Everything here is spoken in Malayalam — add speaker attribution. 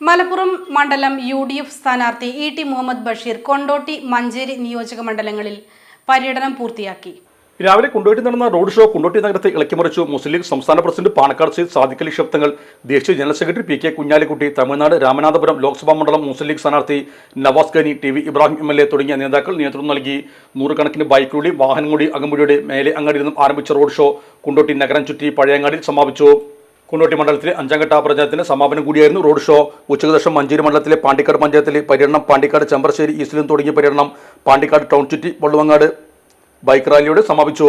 Speaker 1: മലപ്പുറം മണ്ഡലം യു ഡി എഫ് സ്ഥാനാർത്ഥി ഇ ടി മുഹമ്മദ് ബഷീർ കൊണ്ടോട്ടി മഞ്ചേരി നിയോജക മണ്ഡലങ്ങളിൽ പര്യടനം പൂർത്തിയാക്കി.
Speaker 2: രാവിലെ കൊണ്ടോട്ടി നടന്ന റോഡ് ഷോ കൊണ്ടോട്ടി നഗരത്തെ ഇളക്കിമറിച്ചു മുസ്ലിം ലീഗ് സംസ്ഥാന പ്രസിഡന്റ് പാണക്കാട് സെയ്ദ് സാദിഖ് അലി ശബ്ദങ്ങൾ. ദേശീയ general secretary P K Kunhalikutty Tamil Nadu Ramanathapuram Lok Sabha മണ്ഡലം മുസ്ലിം ലീഗ് സ്ഥാനാർത്ഥി Nawas Kani T V Ibrahim M L A തുടങ്ങിയ നേതാക്കൾ നേതൃത്വം നൽകി. നൂറുകണക്കിന് ബൈക്കുകൂടി വാഹനംകൂടി അകമ്പടിയുടെ മേലെ അങ്ങാടിയിൽ നിന്നും ആരംഭിച്ച റോഡ് ഷോ കൊണ്ടോട്ടി നഗരം ചുറ്റി പഴയങ്ങാടിയിൽ സമാപിച്ചു. കുണ്ടോട്ടി മണ്ഡലത്തിലെ അഞ്ചാം ഘട്ട പ്രചാരണത്തിന് സമാപനം കൂടിയായിരുന്നു റോഡ് ഷോ. ഉച്ചയ്ക്ക് ശേഷം മഞ്ചേരി മണ്ഡലത്തിലെ പാണ്ടിക്കാട് പഞ്ചായത്തിലെ പര്യടനം പാണ്ടിക്കാട് ചെമ്പർശ്ശേരി ഈസ്റ്റിലും തുടങ്ങിയ പര്യടനം പാണ്ടിക്കാട് ടൗൺ ചുറ്റി വള്ളുവങ്ങാട് ബൈക്ക് റാലിയോടെ സമാപിച്ചു.